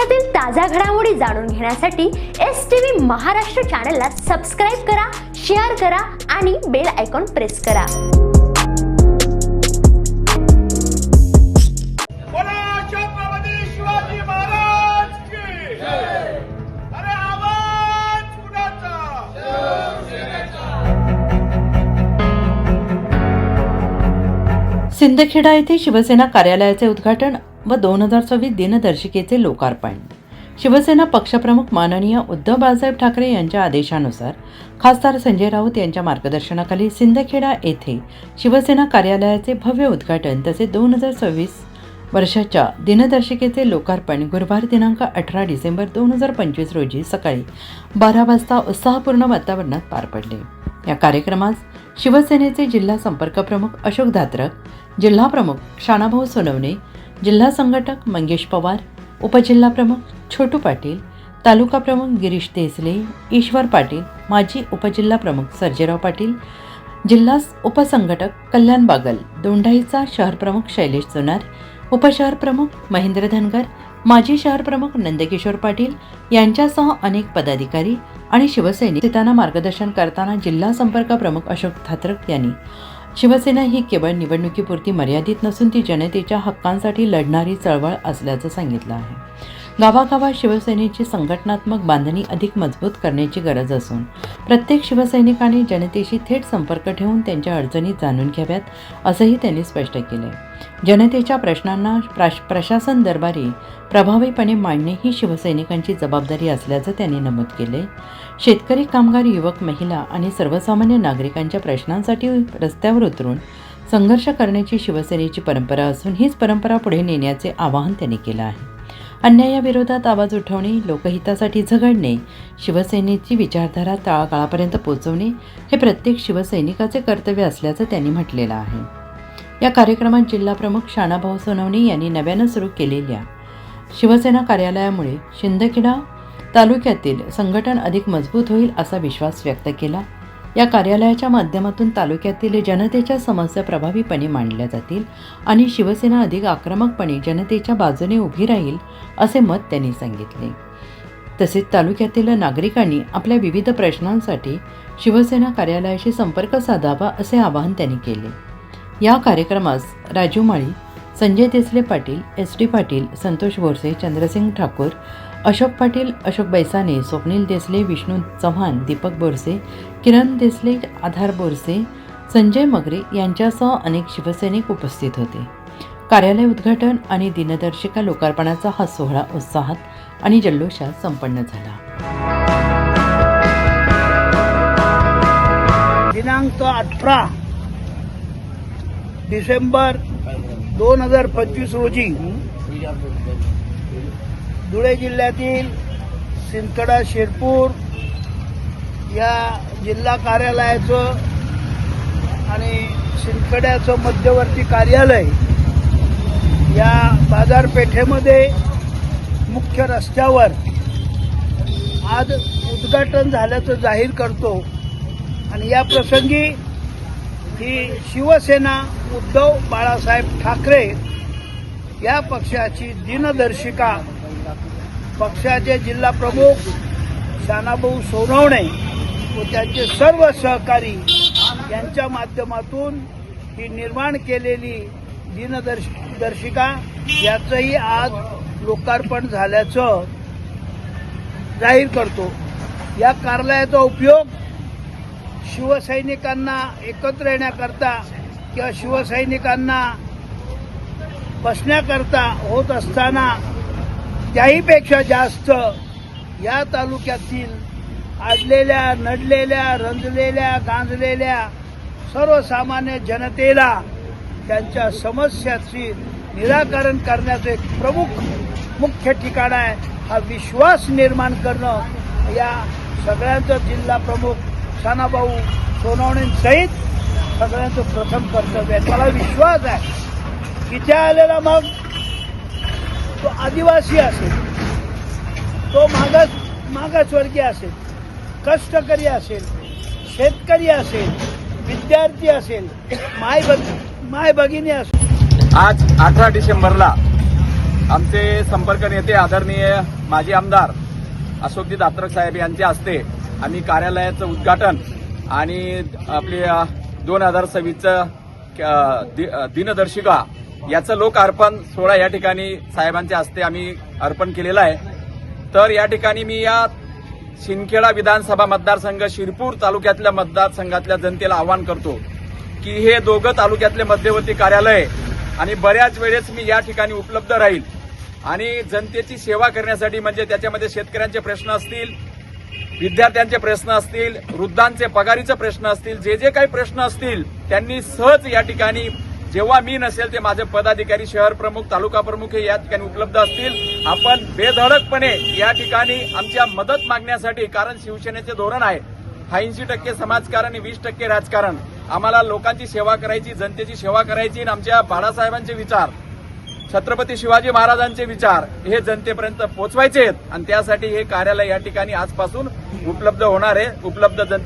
देशातील ताज्या घडामोडी जाणून घेण्यासाठी एस टी व्ही महाराष्ट्र चॅनलला सबस्क्राईब करा शेअर करा आणि बेल आयकॉन प्रेस करा. बोला छत्रपती शिवाजी महाराज की अरे आवाज कुणाचा? सिंदखेडा येथे शिवसेना कार्यालयाचे उद्घाटन व दोन हजार सव्वीस दिनदर्शिकेचे लोकार्पण. शिवसेना पक्षप्रमुख माननीय उद्धव बाळासाहेब ठाकरे यांच्या आदेशानुसार खासदार संजय राऊत यांच्या मार्गदर्शनाखाली सिंदखेडा येथे शिवसेना कार्यालयाचे भव्य उद्घाटन तसेच दोन हजार सव्वीस वर्षाच्या दिनदर्शिकेचे लोकार्पण गुरुवार दिनांक अठरा डिसेंबर दोन हजार पंचवीस रोजी सकाळी बारा वाजता उत्साहपूर्ण वातावरणात पार पडले. या कार्यक्रमास शिवसेनेचे जिल्हा संपर्क प्रमुख अशोक धात्रक जिल्हाप्रमुख शाणाभाऊ सोनवणे जिल्हा संघटक मंगेश पवार उपजिल्हा प्रमुख छोटू पाटील तालुका प्रमुख गिरीश देसले ईश्वर पाटील माजी उपजिल्हा प्रमुख सर्जेराव पाटील जिल्हा उपसंघटक कल्याण बागल दोंडाईचा शहर प्रमुख शैलेश सोनार उपशहर प्रमुख महेंद्र धनगर माजी शहर प्रमुख नंदकिशोर पाटील यांच्यासह अनेक पदाधिकारी आणि शिवसैनिक त्यांना मार्गदर्शन करताना जिल्हा संपर्क प्रमुख अशोक थात्रक यांनी शिवसेना ही केवळ निवडणुकीपुरती मर्यादित नसून ती जनतेच्या हक्कांसाठी लढणारी चळवळ असल्याचं सांगितलं आहे. गावागावात शिवसेनेची संघटनात्मक बांधणी अधिक मजबूत करण्याची गरज असून प्रत्येक शिवसैनिकाने जनतेशी थेट संपर्क ठेवून त्यांच्या अडचणी जाणून घ्याव्यात असंही त्यांनी स्पष्ट केले जनतेच्या प्रश्नांना प्राश प्रशासन दरबारी प्रभावीपणे मांडणे ही शिवसैनिकांची जबाबदारी असल्याचं त्यांनी नमूद केले शेतकरी कामगार युवक महिला आणि सर्वसामान्य नागरिकांच्या प्रश्नांसाठी रस्त्यावर उतरून संघर्ष करण्याची शिवसेनेची परंपरा असून हीच परंपरा पुढे नेण्याचे आवाहन त्यांनी केलं आहे. अन्यायाविरोधात आवाज उठवणे लोकहितासाठी झगडणे शिवसेनेची विचारधारा तळागाळापर्यंत पोहोचवणे हे प्रत्येक शिवसैनिकाचे कर्तव्य असल्याचं त्यांनी म्हटलेलं आहे. या कार्यक्रमात जिल्हाप्रमुख शाणाभाऊ सोनवणे यांनी नव्यानं सुरू केलेल्या शिवसेना कार्यालयामुळे शिंदखेडा तालुक्यातील संघटन अधिक मजबूत होईल असा विश्वास व्यक्त केला. या कार्यालयाच्या माध्यमातून तालुक्यातील जनतेच्या समस्या प्रभावीपणे मांडल्या जातील आणि शिवसेना अधिक आक्रमकपणे जनतेच्या बाजूने उभी राहील असे मत त्यांनी सांगितले. तसेच तालुक्यातील नागरिकांनी आपल्या विविध प्रश्नांसाठी शिवसेना कार्यालयाशी संपर्क साधावा असे आवाहन त्यांनी केले. या कार्यक्रमास राजू माळी संजय देसले पाटील एस डी पाटील संतोष बोरसे चंद्रसिंग ठाकूर अशोक पाटील अशोक बैसाने स्वप्नील देसले विष्णू चव्हाण दीपक बोरसे किरण देसले आधार बोरसे संजय मगरे यांच्यासह अनेक शिवसैनिक उपस्थित होते. कार्यालय उद्घाटन आणि दिनदर्शिका लोकार्पणाचा हा सोहळा उत्साहात आणि जल्लोषात संपन्न झाला. दिनांक अठरा डिसेंबर दोन हजार पंचवीस रोजी धुळे जिल्ह्यातील सिंदखेडा शिरपूर या जिल्हा कार्यालयाचं आणि सिंदखेड्याचं मध्यवर्ती कार्यालय या बाजारपेठेमध्ये मुख्य रस्त्यावर आज उद्घाटन झाल्याचं जाहीर करतो. आणि या प्रसंगी ही शिवसेना उद्धव बाळासाहेब ठाकरे या पक्षाची दिनदर्शिका पक्षाचे जिल्हा प्रमुख शानाभाऊ सोनवणे व त्यांचे सर्व सहकारी यांच्या माध्यमातून ही निर्माण केलेली दिनदर्श दर्शिका याचंही आज लोकार्पण झाल्याचं जाहीर करतो. या कार्यालयाचा उपयोग शिवसैनिकांना एकत्र येण्याकरता किंवा शिवसैनिकांना बसण्याकरता होत असताना त्याहीपेक्षा जास्त या तालुक्यातील आडलेल्या नडलेल्या रंजलेल्या गांजलेल्या सर्वसामान्य जनतेला त्यांच्या समस्याची निराकरण करण्याचं एक प्रमुख मुख्य ठिकाण आहे. हा विश्वास निर्माण करणं या सगळ्यांचं जिल्हा प्रमुख शानाभाऊ सोनवणेसहित सगळ्यांचं प्रथम कर्तव्य आहे. मला विश्वास आहे इथे आलेला मग तो आदिवासी असेल तो मागास मागासवर्गीय असेल कष्टकरी असेल शेतकरी असेल विद्यार्थी असेल माय भग माय भगिनी असेल. आज अठरा डिसेंबरला आमचे संपर्क नेते आदरणीय माजी आमदार अशोकजी दात्रक साहेब यांच्या हस्ते आम्ही कार्यालयाचं उद्घाटन आणि आपली दोन हजार सव्वीसचं दि- दिनदर्शिका याचं लोकार्पण सोहळा या ठिकाणी साहेबांच्या हस्ते आम्ही अर्पण केलेला आहे. तर या ठिकाणी मी या शिंदखेडा विधानसभा मतदारसंघ शिरपूर तालुक्यातल्या मतदारसंघातल्या जनतेला आवाहन करतो की हे दोघं तालुक्यातले मध्यवर्ती कार्यालय आणि बऱ्याच वेळेस मी या ठिकाणी उपलब्ध राहील. आणि जनतेची सेवा करण्यासाठी म्हणजे त्याच्यामध्ये शेतकऱ्यांचे प्रश्न असतील विद्यार्थ्यांचे प्रश्न असतील वृद्धांचे पगारीचे प्रश्न असतील जे जे काही प्रश्न असतील त्यांनी सहज या ठिकाणी जेव्हा मी नसेल ते माझे पदाधिकारी शहर प्रमुख तालुका प्रमुख हे या ठिकाणी उपलब्ध असतील. आपण बेधडकपणे या ठिकाणी आमच्या मदत मागण्यासाठी कारण शिवसेनेचे धोरण आहे. ऐंशी टक्के समाजकारण वीस टक्के राजकारण. आम्हाला लोकांची सेवा करायची जनतेची सेवा करायची आणि आमच्या बाळासाहेबांचे विचार. छत्रपती शिवाजी महाराजांचे विचार हे जनतेपर्यंत पोहोचवायचे आहेत. आणि त्यासाठी हे कार्यालय या ठिकाणी आजपासून उपलब्ध होणार आहे. उपलब्ध जनते